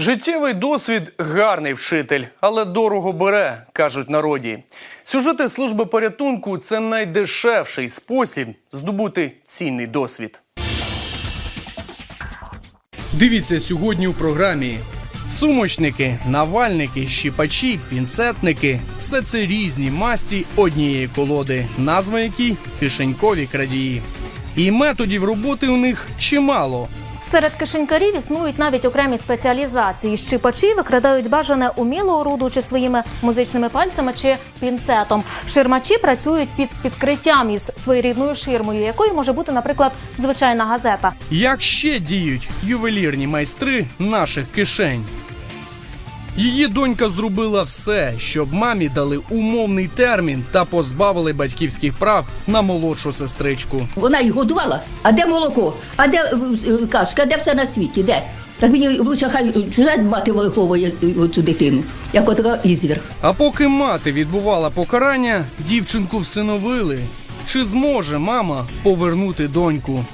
Життєвий досвід гарний вчитель, але дорого бере, кажуть народі. Сюжети служби порятунку це найдешевший спосіб здобути цінний досвід. Дивіться сьогодні у програмі. Сумочники, навальники, щіпачі, пінцетники все це різні масті однієї колоди, назва якій кишенькові крадії. І методів роботи у них чимало. Серед кишенькарів існують навіть окремі спеціалізації. Щипачі викрадають бажане уміло орудуючи своїми музичними пальцями чи пінцетом. Ширмачі працюють під підкриттям із своєрідною ширмою, якою може бути, наприклад, звичайна газета. Як ще діють ювелірні майстри наших кишень? Її донька зробила все, щоб мамі дали умовний термін та позбавили батьківських прав на молодшу сестричку. Вона їх годувала. А де молоко? А де е, е, кашка? Де все на світі? Де? Так мені лучше хай чужа мати виховує е, цю дитину, як от ізвір. А поки мати відбувала покарання, дівчинку всиновили. Чи зможе мама повернути доньку?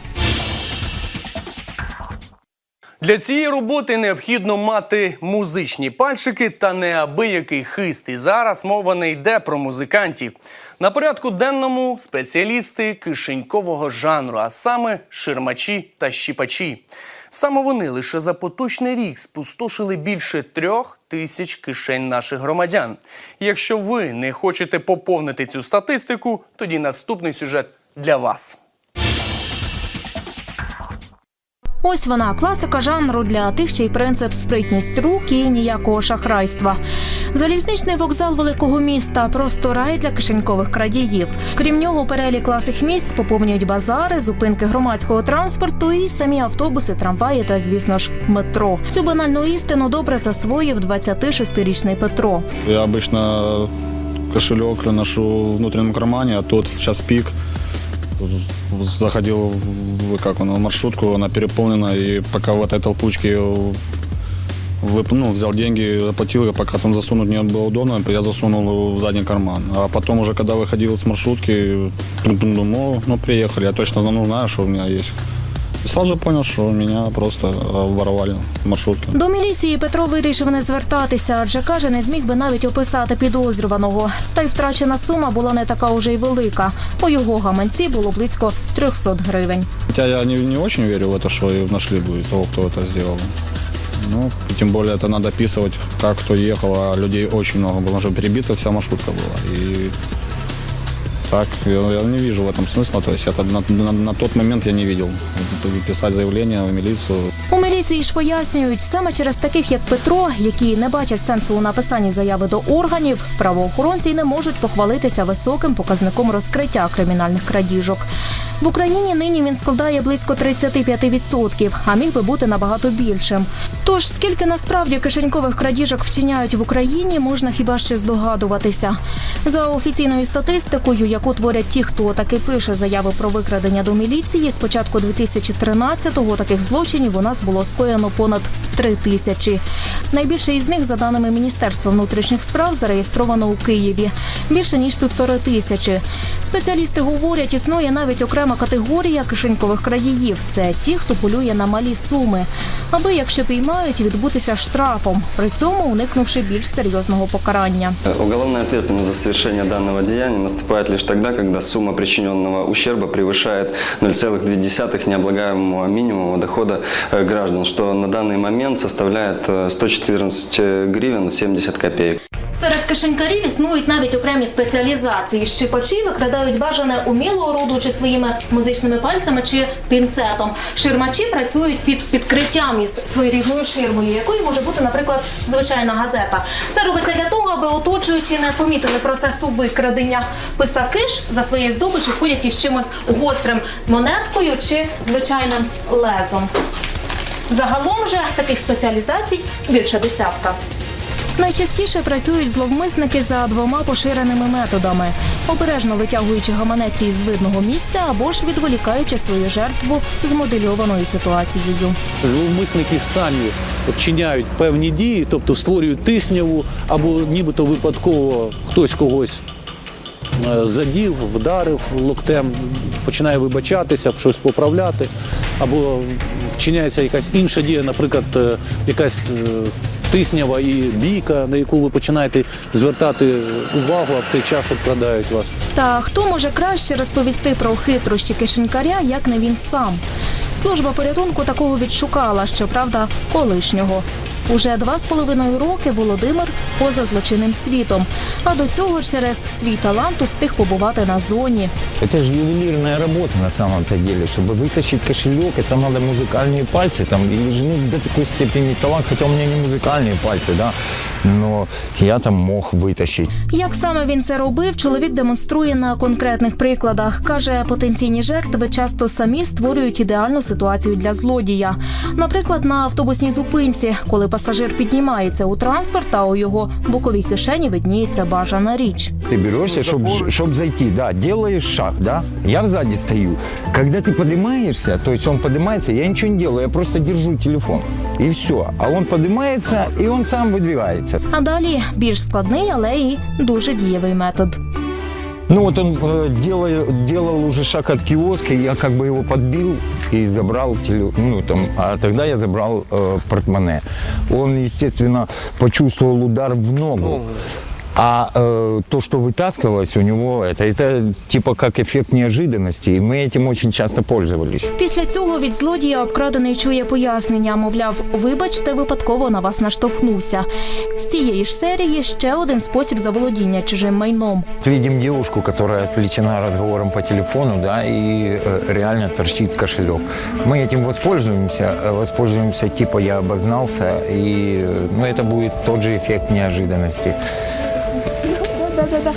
Для цієї роботи необхідно мати музичні пальчики та неабиякий хист. І зараз мова не йде про музикантів. На порядку денному спеціалісти кишенькового жанру, а саме ширмачі та щіпачі. Саме вони лише за поточний рік спустошили більше трьох тисяч кишень наших громадян. Якщо ви не хочете поповнити цю статистику, тоді наступний сюжет для вас. Ось вона класика жанру для тих, чий принцип спритність рук і ніякого шахрайства. Залізничний вокзал великого міста просто рай для кишенькових крадіїв. Крім нього, перелік класних місць поповнюють базари, зупинки громадського транспорту і самі автобуси, трамваї та, звісно ж, метро. Цю банальну істину добре засвоїв 26-річний Петро. Я обычно кошелек ношу в внутреннем кармане, а тот в час пик заходил в, как он, в маршрутку, она переполнена, и пока в этой толпучке вып- ну, взял деньги, заплатил, и пока там засунуть не было удобно, я засунул в задний карман. А потом уже, когда выходил с маршрутки, думал, ну, приехали, я точно ну, знаю, что у меня есть. И сразу понял, что меня просто э, воровали в маршрутке. До міліції Петро вирішив не звертатися, адже каже, не зміг би навіть описати підозрюваного. Та й втрачена сума була не така уже й велика. У його гаманці було близько 300 гривень. Хотя я не, не очень верю в это, что и нашли бы того, кто это сделал. Ну, и тем более это надо описывать, как кто ехал, а людей очень много было, уже перебита вся маршрутка была. И так, я, я не вижу в этом смысла, то есть это на, на- на тот момент я не видел. Это Писать заявление в милицию, У міліції ж пояснюють, саме через таких як Петро, які не бачать сенсу у написанні заяви до органів, правоохоронці й не можуть похвалитися високим показником розкриття кримінальних крадіжок. В Україні нині він складає близько 35%, а міг би бути набагато більшим. Тож скільки насправді кишенькових крадіжок вчиняють в Україні, можна хіба що здогадуватися. За офіційною статистикою, яку творять ті, хто таки пише заяви про викрадення до міліції, з початку 2013-го таких злочинів у нас було скоєно понад три тисячі. Найбільше із них, за даними Міністерства внутрішніх справ, зареєстровано у Києві більше ніж півтори тисячі. Спеціалісти говорять, існує навіть окрема категорія кишенькових крадіїв. Це ті, хто полює на малі суми, аби якщо піймають, відбутися штрафом, при цьому уникнувши більш серйозного покарання. Уголовная ответственность за совершение данного деяния наступает лишь тогда, когда сумма причиненного ущерба превышает 0,2 необлагаемого минимума дохода э, граждан, что на данный момент составляет э, 114 гривен 70 копеек. Серед кишенькарів існують навіть окремі спеціалізації. Щипачі викрадають бажане уміло орудуючи своїми музичними пальцями чи пінцетом. Ширмачі працюють під підкриттям із своєрідною ширмою, якою може бути, наприклад, звичайна газета. Це робиться для того, аби оточуючі не помітили процесу викрадення. Писаки ж за своєю здобичю ходять із чимось гострим монеткою чи звичайним лезом. Загалом же таких спеціалізацій більше десятка. Найчастіше працюють зловмисники за двома поширеними методами: обережно витягуючи гаманець із видного місця або ж відволікаючи свою жертву з модельованою ситуацією. Зловмисники самі вчиняють певні дії, тобто створюють тисняву або нібито випадково хтось когось е, задів, вдарив локтем, починає вибачатися, щось поправляти. або вчиняється якась інша дія, наприклад, е, якась е, тиснява і бійка, на яку ви починаєте звертати увагу, а в цей час обкрадають вас. Та хто може краще розповісти про хитрощі кишенькаря, як не він сам? Служба порятунку такого відшукала, щоправда, колишнього. Уже два з половиною роки Володимир поза злочинним світом. А до цього через свій талант устиг побувати на зоні. Это же ювелирная работа на самом-то деле. Чтобы вытащить кошелек, это надо музыкальные пальцы. Там, или же ну, до такой степени талант, хотя у меня не музыкальные пальцы, да. Но я там мог вытащить. Як саме він це робив, чоловік демонструє на конкретних прикладах. Каже, потенційні жертви часто самі створюють ідеальну ситуацію для злодія. Наприклад, на автобусній зупинці, коли пасажир піднімається у транспорт, а у його боковій кишені видніється бажана річ. Ты берешься, чтобы зайти, да, делаешь шаг, да. Я сзади стою. Когда ты поднимаешься, то есть он поднимается, я ничего не делаю, я просто держу телефон. И все. А он поднимается, и он сам выдвигается. А далі більш складний, але і дуже дієвий метод. Ну вот он э, делал, делал уже шаг от киоска, и я как бы его подбил и забрал теле, ну там, а тогда я забрал э, портмоне. Он, естественно, почувствовал удар в ногу. А э, то, что вытаскивалось у него, это, это типа как эффект неожиданности, и мы этим очень часто пользовались. Після цього від злодія обкрадений чує пояснення. Мовляв, вибачте, випадково на вас наштовхнувся. З цієї ж серії ще один спосіб заволодіння чужим майном. Видим девушку, которая отвлечена разговором по телефону, да, и э, реально торчит кошелек. Мы этим воспользуемся, э, воспользуемся типа я обознался, и э, ну, это будет тот же эффект неожиданности.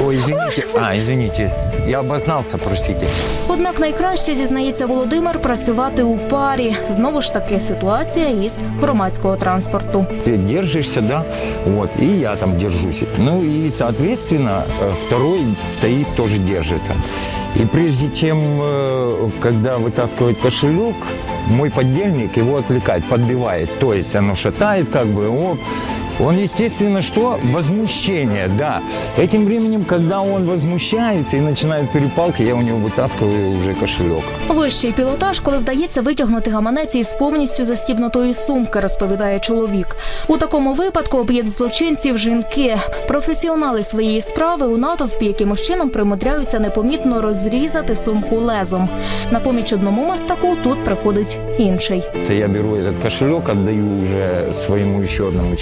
Ой, извините, а, извините, я обознался, простите. Однак найкраще зізнається Володимир працювати у парі. Знову ж таки ситуація із громадського транспорту. Ты держишься, да, вот, и я там держусь. Ну и, соответственно, э, второй стоит, тоже держится. И прежде чем, э, когда вытаскивает кошелек, мой подельник его отвлекает, подбивает. То есть оно шатает, как бы, оп. Он, естественно, что? Возмущение, да. Этим временем, когда он возмущается и начинает перепалки, я у него вытаскиваю уже кошелек. Вищий пілотаж, коли вдається витягнути гаманець із повністю застібнутої сумки, розповідає чоловік. У такому випадку об'єкт злочинців жінки. Професіонали своєї справи у натовпі якимось чином примудряються непомітно розрізати сумку лезом. На поміч одному мастаку тут приходить інший. Это Я беру этот кошелек, отдаю уже своему еще одному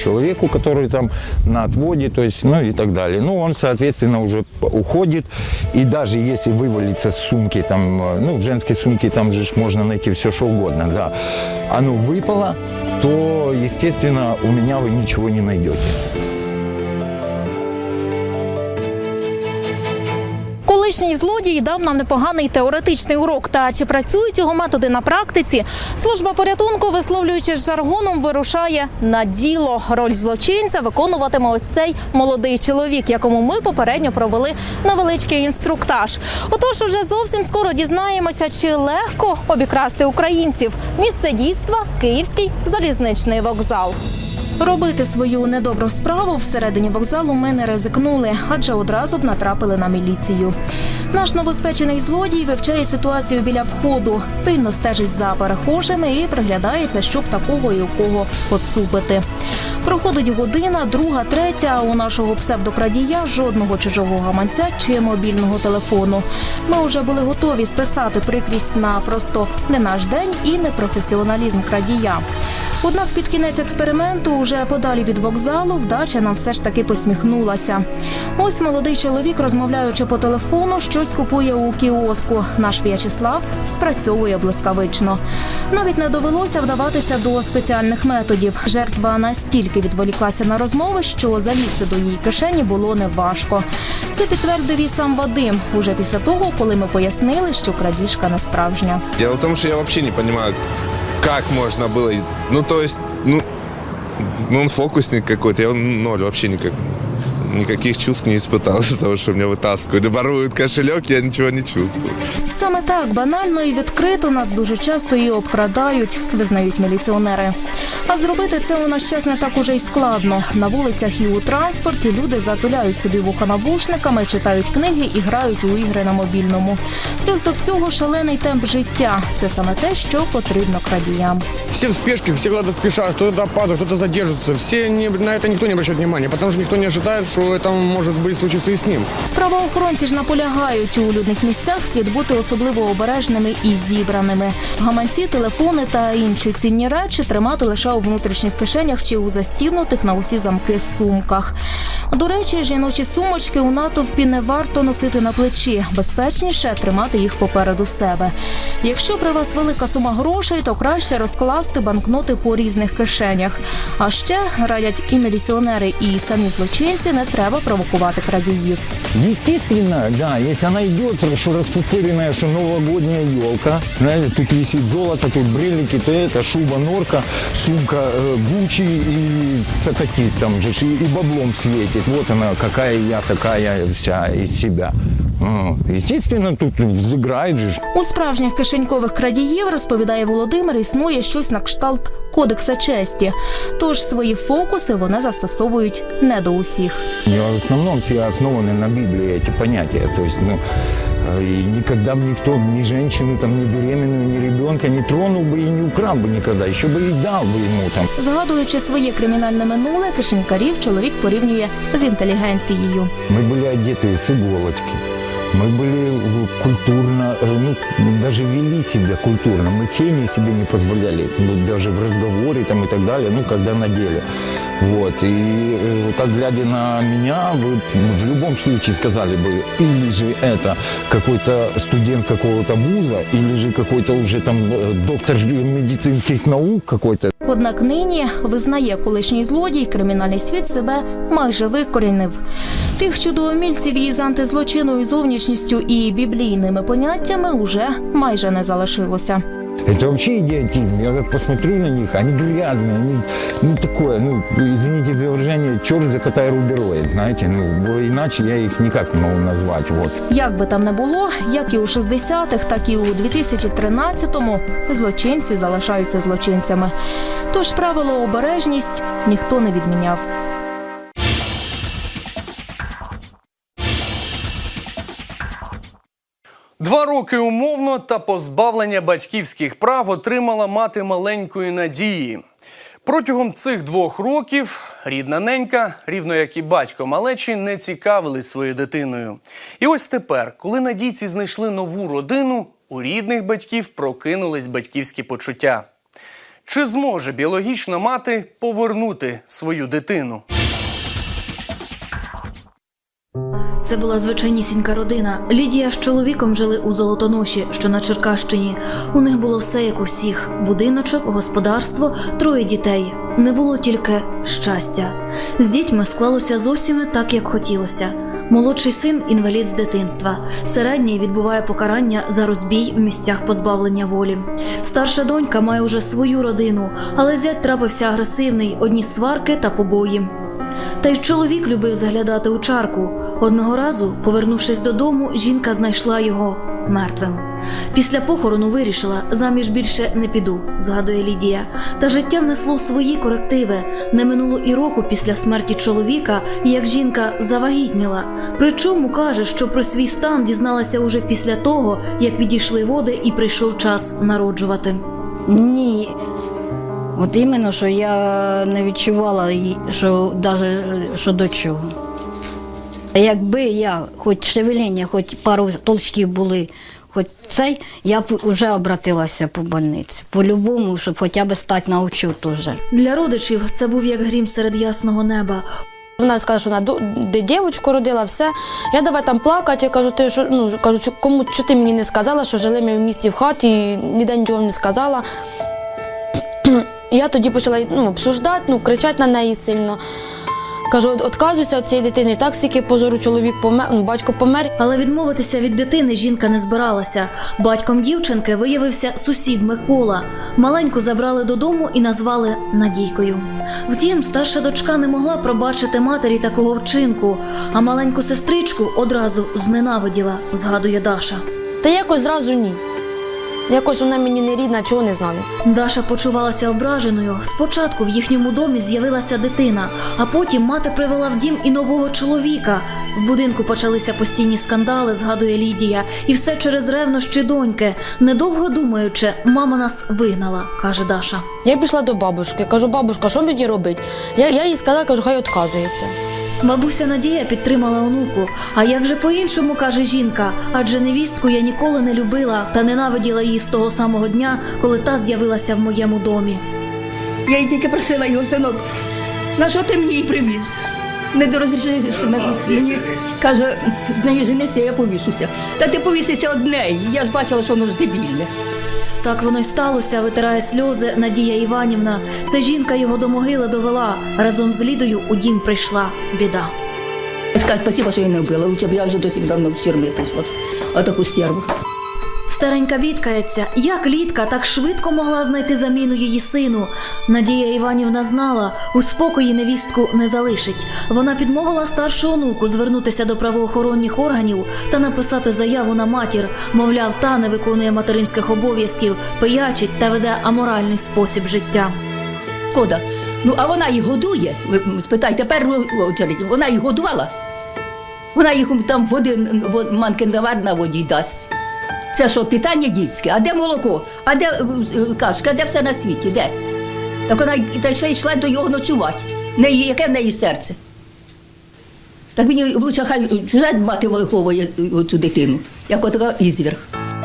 человеку, который там на отводе, то есть, ну и так далее. Ну, он, соответственно, уже уходит. И даже если вывалится с сумки, там, э, ну, в женской сумке там же ж можно найти все, что угодно, да. Оно выпало, то, естественно, у меня вы ничего не найдете. Колишній злодій дав нам непоганий теоретичний урок. Та чи працюють його методи на практиці? Служба порятунку, висловлюючись жаргоном, вирушає на діло. Роль злочинця виконуватиме ось цей молодий чоловік, якому ми попередньо провели невеличкий інструктаж. Отож, уже зовсім скоро дізнаємося, чи легко обікрасти українців. Місце дійства Київський залізничний вокзал. Робити свою недобру справу всередині вокзалу ми не ризикнули, адже одразу б натрапили на міліцію. Наш новоспечений злодій вивчає ситуацію біля входу, пильно стежить за перехожими і приглядається, щоб такого і у кого поцупити. Проходить година, друга, третя. а У нашого псевдокрадія жодного чужого гаманця чи мобільного телефону. Ми вже були готові списати прикрість на просто не наш день і непрофесіоналізм крадія. Однак під кінець експерименту, уже подалі від вокзалу, вдача нам все ж таки посміхнулася. Ось молодий чоловік, розмовляючи по телефону, щось купує у кіоску. Наш В'ячеслав спрацьовує блискавично. Навіть не довелося вдаватися до спеціальних методів. Жертва настільки відволіклася на розмови, що залізти до її кишені було неважко. Це підтвердив і сам Вадим, уже після того, коли ми пояснили, що крадіжка не справжня. Дело в том, что я вообще не понимаю, как можно было. Ну, то есть, ну, ну он фокусник какой-то, я ноль вообще никак никаких чувств не испытал из-за того, что меня вытаскивали. Воруют кошелек, я ничего не чувствую. Саме так банально і відкрито нас дуже часто і обкрадають, визнають міліціонери. А зробити це у наш час не так уже й складно. На вулицях і у транспорті люди затуляють собі вуха навушниками, читають книги і грають у ігри на мобільному. Плюс до всього шалений темп життя. Це саме те, що потрібно крадіям. Все в спешке, все куда-то спешат, кто-то опаздывает, кто-то задержится. Все не, на это никто не обращает внимания, потому что никто не ожидает, что это может быть случиться и с ним. Правоохоронці ж наполягають у людних місцях слід бути особливо обережними і зібраними. Гаманці, телефони та інші цінні речі тримати лише у внутрішніх кишенях чи у застівнутих на усі замки сумках. До речі, жіночі сумочки у натовпі не варто носити на плечі. Безпечніше тримати їх попереду себе. Якщо при вас велика сума грошей, то краще розкласти банкноти по різних кишенях. А ще радять і міліціонери, і самі злочинці не треба провокувати крадіїв. Естественно, да, если она идет, что расфуфыренная, что новогодняя елка, знаете, тут висит золото, тут брелики, то это шуба норка, сумка э, Гуччи и цатакит там же, ж, и, и баблом светит. Вот она, какая я такая вся из себя. Ну, Естественно, тут взыграет же. ж. У справжніх кишенькових крадіїв, розповідає Володимир, існує щось на кшталт кодекса честі. Тож свої фокуси вони застосовують не до усіх. И в основном все основаны на Библии, эти понятия. То есть, ну, э, и никогда бы никто ни женщину, там, ни беременную, ни ребенка не тронул бы и не украл бы никогда. Еще бы и дал бы ему там. Згадуючи своє кримінальне минуле, кишенькарів чоловік порівнює з інтелігенцією. Мы были одеты с иголочки. Мы были э, культурно, э, ну, даже вели себя культурно. Мы фени себе не позволяли, ну, даже в разговоре там и так далее, ну, когда на деле. Вот. И э, так глядя на меня, вы в любом случае сказали бы, или же это какой-то студент какого-то вуза, или же какой-то уже там э, доктор медицинских наук какой-то. Однак нині визнає колишній злодій, кримінальний світ себе майже викорінив. Тих чудоумільців із антизлочинною зовнішністю і біблійними поняттями уже майже не залишилося. Это вообще идиотизм. Я как посмотрю на них, они грязные, они, ну, такое, ну, извините за выражение, черт за кота рубероид, знаете, ну, бо иначе я их никак не могу назвать, вот. Як би там не було, як і у 60-х, так і у 2013-му злочинці залишаються злочинцями. Тож правило обережність ніхто не відміняв. Два роки умовно та позбавлення батьківських прав отримала мати маленької надії. Протягом цих двох років рідна ненька, рівно як і батько малечі, не цікавились своєю дитиною. І ось тепер, коли надійці знайшли нову родину, у рідних батьків прокинулись батьківські почуття. Чи зможе біологічна мати повернути свою дитину? Це була звичайнісінька родина. Лідія з чоловіком жили у Золотоноші, що на Черкащині. У них було все як у всіх: будиночок, господарство, троє дітей. Не було тільки щастя. З дітьми склалося зовсім не так, як хотілося. Молодший син інвалід з дитинства. Середній відбуває покарання за розбій в місцях позбавлення волі. Старша донька має уже свою родину, але зять трапився агресивний, одні сварки та побої. Та й чоловік любив заглядати у чарку. Одного разу, повернувшись додому, жінка знайшла його мертвим. Після похорону вирішила, заміж більше не піду, згадує Лідія. Та життя внесло свої корективи. Не минуло і року після смерті чоловіка, як жінка завагітніла. Причому каже, що про свій стан дізналася уже після того, як відійшли води і прийшов час народжувати. Ні. От іменно, що я не відчувала, її, що навіть що до чого. Якби я хоч шевеління, хоч пару толчків були, хоч цей, я б вже обратилася по больниці. По-любому, щоб хоча б стати на учет уже. Для родичів це був як грім серед ясного неба. Вона сказала, що вона ду- де дівчинку родила, все. Я давай там плакати. Я кажу, ти що, ну, кажу, «Чо- кому що ти мені не сказала, що жили ми в місті в хаті, і ніде нічого не сказала. Я тоді почала ну, обсуждати, ну, кричати на неї сильно. Кажу, «От- від цієї дитини. І Так скільки позору чоловік помер, ну, батько помер. Але відмовитися від дитини жінка не збиралася. Батьком дівчинки виявився сусід Микола. Маленьку забрали додому і назвали Надійкою. Втім, старша дочка не могла пробачити матері такого вчинку, а маленьку сестричку одразу зненавиділа, згадує Даша. Та якось зразу ні. Якось вона мені не рідна, чого не знаю. Даша почувалася ображеною. Спочатку в їхньому домі з'явилася дитина, а потім мати привела в дім і нового чоловіка. В будинку почалися постійні скандали, згадує Лідія, і все через ревнощі доньки. Недовго думаючи, мама нас вигнала, каже Даша. Я пішла до бабушки, кажу, бабушка, що мені робити? Я, я їй сказала, кажу, хай відказується. Бабуся Надія підтримала онуку. А як же по-іншому каже жінка? Адже невістку я ніколи не любила та ненавиділа її з того самого дня, коли та з'явилася в моєму домі. Я їй тільки просила його синок. На що ти мені її привіз? Не дорозрішує, що мен- мені каже, в неї женися, я повішуся. Та ти повісися од неї. Я ж бачила, що воно ж дебільне. Так воно й сталося, витирає сльози Надія Іванівна. Це жінка його до могили довела. Разом з Лідою у дім прийшла біда. Скажи, спасибо, що я не вбила. Лучше б я вже досі давно в тюрмі прийшла. Отаку стерву. Старенька бідкається, як Лідка так швидко могла знайти заміну її сину. Надія Іванівна знала, у спокої невістку не залишить. Вона підмовила старшу онуку звернутися до правоохоронних органів та написати заяву на матір. Мовляв, та не виконує материнських обов'язків, пиячить та веде аморальний спосіб життя. Шкода. Ну, а вона їх годує. Ви спитайте першу очередь, вона їх годувала. Вона їх там води, во- манки на воді дасть. Це що, питання дітське? А де молоко? А де е, е, кашка? Де все на світі? Де? Так вона та ще йшла до його ночувати. В Неї, яке в неї серце? Так мені лучше хай чужа мати виховує е, цю дитину, як отака ізверг.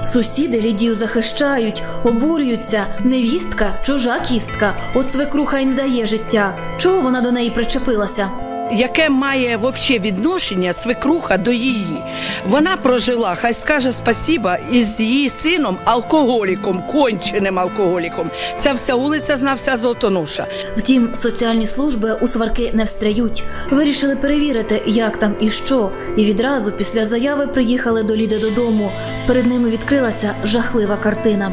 Сусіди Лідію захищають, обурюються. Невістка, чужа кістка. От свекруха й не дає життя. Чого вона до неї причепилася? Яке має вообще відношення свекруха до її? Вона прожила, хай скаже спасіба, із її сином, алкоголіком, конченим алкоголіком. Ця вся вулиця знався Золотоноша. Втім, соціальні служби у сварки не встряють. Вирішили перевірити, як там і що. І відразу після заяви приїхали до Ліди додому. Перед ними відкрилася жахлива картина.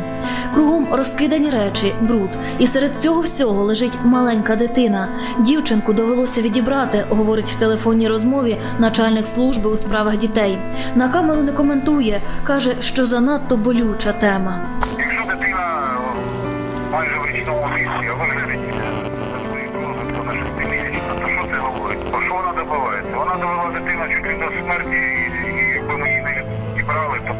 Кругом розкидані речі, бруд. І серед цього всього лежить маленька дитина. Дівчинку довелося відібрати, говорить в телефонній розмові начальник служби у справах дітей. На камеру не коментує, каже, що занадто болюча тема. Якщо дитина майже в річному віці, а виглядить розвитку на шестимісячна, то що це говорить? Про що вона добивається? Вона довела дитину чуть до смерті, і якби ми її не відібрали, то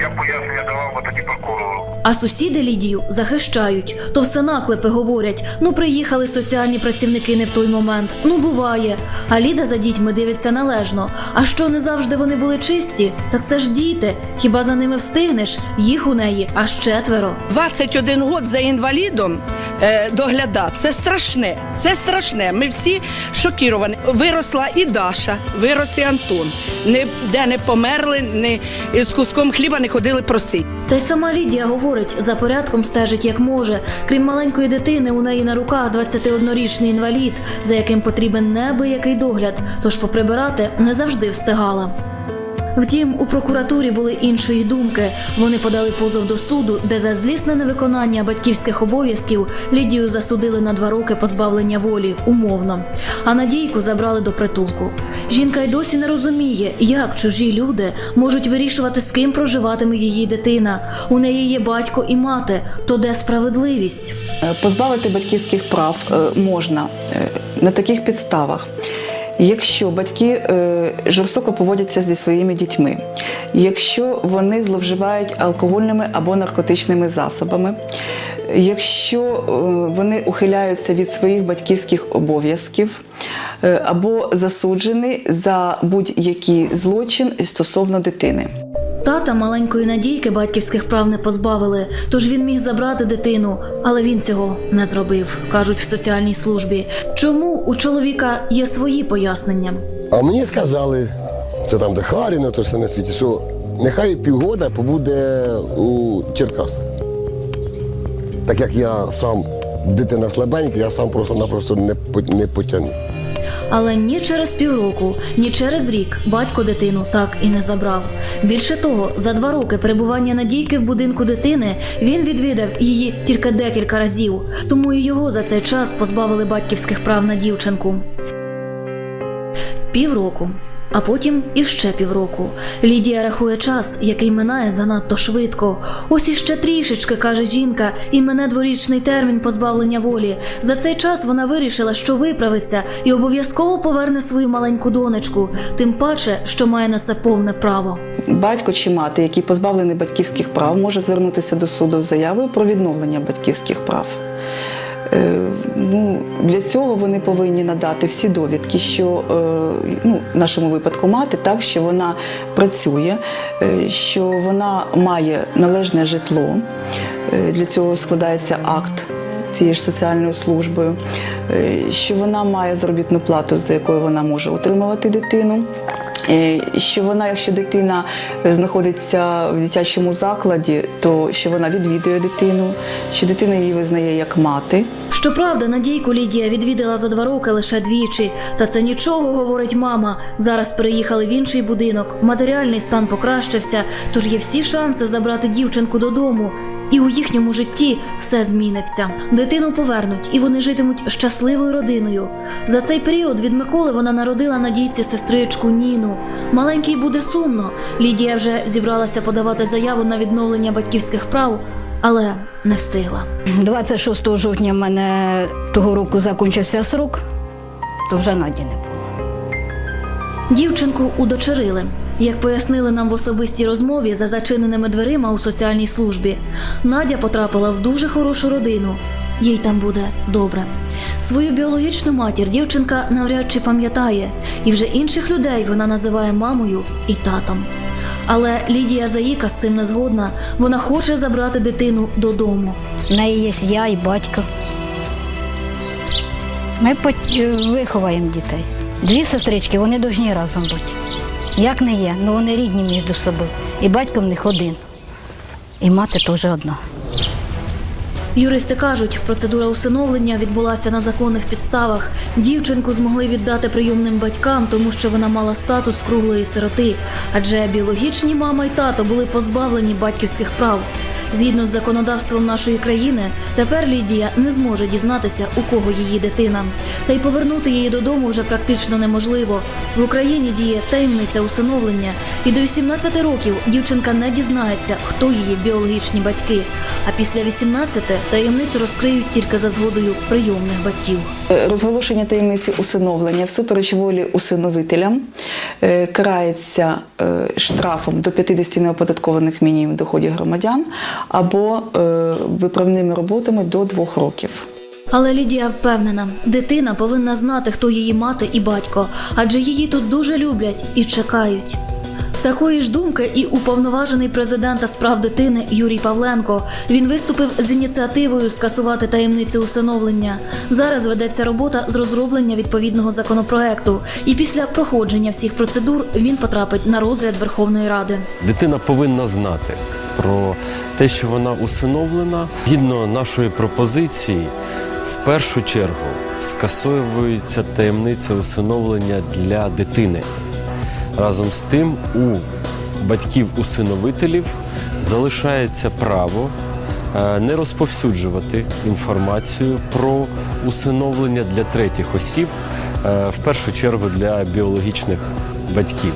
я пояснення давав би тоді прокурору. А сусіди Лідію захищають. То все наклепи говорять: ну приїхали соціальні працівники не в той момент. Ну буває. А Ліда за дітьми дивиться належно. А що не завжди вони були чисті? Так це ж діти. Хіба за ними встигнеш? Їх у неї аж четверо. 21 год за інвалідом е, догляда. Це страшне. Це страшне. Ми всі шокіровані. Виросла і Даша, вирос і Антон. Ніде не померли, ні з куском хліба не ходили просити. Та й сама Лідія говорить, за порядком стежить як може. Крім маленької дитини, у неї на руках 21-річний інвалід, за яким потрібен неабиякий догляд, тож поприбирати не завжди встигала. Втім, у прокуратурі були іншої думки. Вони подали позов до суду, де за злісне невиконання батьківських обов'язків Лідію засудили на два роки позбавлення волі умовно. А Надійку забрали до притулку. Жінка й досі не розуміє, як чужі люди можуть вирішувати, з ким проживатиме її дитина. У неї є батько і мати. То де справедливість? Е, Позбавити батьківських прав е, можна е, на таких підставах. Якщо батьки е, жорстоко поводяться зі своїми дітьми, якщо вони зловживають алкогольними або наркотичними засобами, якщо е, вони ухиляються від своїх батьківських обов'язків е, або засуджені за будь-який злочин стосовно дитини. Тата маленької надійки батьківських прав не позбавили, тож він міг забрати дитину, але він цього не зробив, кажуть в соціальній службі. Чому у чоловіка є свої пояснення? А мені сказали, це там де Харіна, то все на світі, що нехай півгода побуде у Черкасах. Так як я сам дитина слабенька, я сам просто-напросто не, не потягну. Але ні через півроку, ні через рік батько дитину так і не забрав. Більше того, за два роки перебування Надійки в будинку дитини він відвідав її тільки декілька разів, тому і його за цей час позбавили батьківських прав на дівчинку. Півроку. А потім іще півроку. Лідія рахує час, який минає занадто швидко. Ось іще трішечки, каже жінка, і мене дворічний термін позбавлення волі. За цей час вона вирішила, що виправиться і обов'язково поверне свою маленьку донечку, тим паче, що має на це повне право. Батько чи мати, які позбавлені батьківських прав, може звернутися до суду з заявою про відновлення батьківських прав. Е, Ну, для цього вони повинні надати всі довідки, що е, ну, в нашому випадку мати, так що вона працює, е, що вона має належне житло. Для цього складається акт цією ж соціальною службою, що вона має заробітну плату, за якою вона може утримувати дитину. Що вона, якщо дитина знаходиться в дитячому закладі, то що вона відвідує дитину, що дитина її визнає як мати. Щоправда, Надійку Лідія відвідала за два роки лише двічі. Та це нічого, говорить мама. Зараз переїхали в інший будинок. Матеріальний стан покращився, тож є всі шанси забрати дівчинку додому. І у їхньому житті все зміниться. Дитину повернуть, і вони житимуть щасливою родиною. За цей період від Миколи вона народила Надійці сестричку Ніну. Маленькій буде сумно. Лідія вже зібралася подавати заяву на відновлення батьківських прав, але не встигла. 26 жовтня в мене того року закінчився срок, то вже Наді не було. Дівчинку удочерили. Як пояснили нам в особистій розмові за зачиненими дверима у соціальній службі, Надя потрапила в дуже хорошу родину. Їй там буде добре. Свою біологічну матір дівчинка навряд чи пам'ятає, і вже інших людей вона називає мамою і татом. Але Лідія Заїка з цим не згодна. Вона хоче забрати дитину додому. В неї є я і батько. Ми виховаємо дітей. Дві сестрички, вони повинні разом бути. Як не є, ну вони рідні між собою. І батько в них один. І мати теж одна. Юристи кажуть, процедура усиновлення відбулася на законних підставах. Дівчинку змогли віддати прийомним батькам, тому що вона мала статус круглої сироти, адже біологічні мама й тато були позбавлені батьківських прав. Згідно з законодавством нашої країни, тепер Лідія не зможе дізнатися, у кого її дитина. Та й повернути її додому вже практично неможливо. В Україні діє таємниця усиновлення, і до 18 років дівчинка не дізнається, хто її біологічні батьки. А після 18 таємницю розкриють тільки за згодою прийомних батьків. Е, Розголошення таємниці усиновлення всупереч волі усиновителям е, карається е, штрафом до 50 неоподаткованих мінімумів доходів громадян або виправними роботами до двох років. Але Лідія впевнена, дитина повинна знати, хто її мати і батько, адже її тут дуже люблять і чекають. Такої ж думки і уповноважений президента з прав дитини Юрій Павленко. Він виступив з ініціативою скасувати таємницю усиновлення. Зараз ведеться робота з розроблення відповідного законопроекту, і після проходження всіх процедур він потрапить на розгляд Верховної Ради. Дитина повинна знати про те, що вона усиновлена. Згідно нашої пропозиції, в першу чергу скасовується таємниця усиновлення для дитини. Разом з тим, у батьків-усиновителів залишається право е, не розповсюджувати інформацію про усиновлення для третіх осіб, е, в першу чергу для біологічних батьків.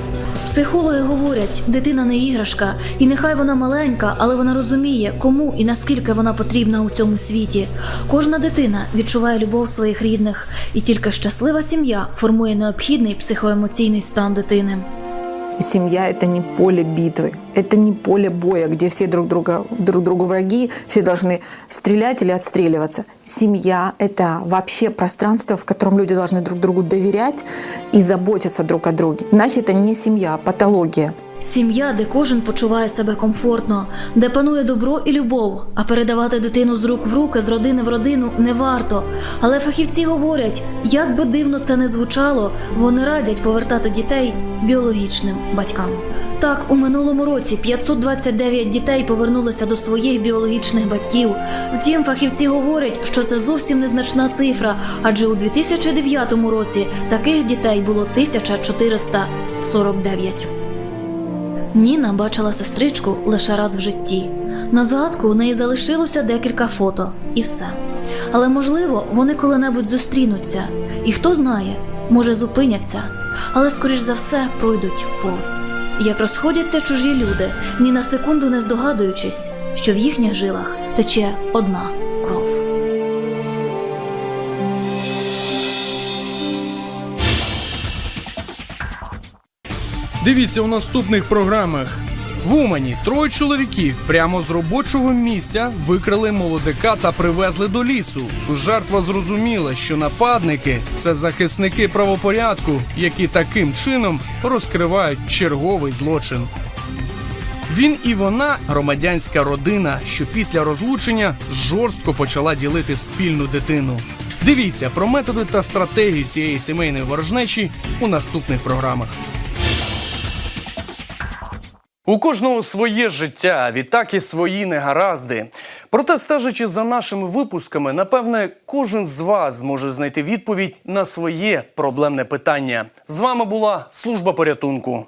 Психологи говорять, дитина не іграшка, і нехай вона маленька, але вона розуміє, кому і наскільки вона потрібна у цьому світі. Кожна дитина відчуває любов своїх рідних, і тільки щаслива сім'я формує необхідний психоемоційний стан дитини. Семья – это не поле битвы, это не поле боя, где все друг, друга, друг другу враги, все должны стрелять или отстреливаться. Семья – это вообще пространство, в котором люди должны друг другу доверять и заботиться друг о друге. Иначе это не семья, а патология. Сім'я, де кожен почуває себе комфортно, де панує добро і любов, а передавати дитину з рук в руки, з родини в родину не варто. Але фахівці говорять, як би дивно це не звучало, вони радять повертати дітей біологічним батькам. Так, у минулому році 529 дітей повернулися до своїх біологічних батьків. Втім, фахівці говорять, що це зовсім незначна цифра, адже у 2009 році таких дітей було 1449. Ніна бачила сестричку лише раз в житті. На згадку у неї залишилося декілька фото, і все. Але можливо, вони коли-небудь зустрінуться, і хто знає, може зупиняться, але скоріш за все пройдуть повз. Як розходяться чужі люди, ні на секунду не здогадуючись, що в їхніх жилах тече одна Дивіться у наступних програмах. В Умані троє чоловіків прямо з робочого місця викрили молодика та привезли до лісу. Жертва зрозуміла, що нападники це захисники правопорядку, які таким чином розкривають черговий злочин. Він і вона громадянська родина, що після розлучення жорстко почала ділити спільну дитину. Дивіться про методи та стратегії цієї сімейної ворожнечі у наступних програмах. У кожного своє життя, відтак і свої негаразди. Проте, стежачи за нашими випусками, напевне, кожен з вас зможе знайти відповідь на своє проблемне питання. З вами була служба порятунку.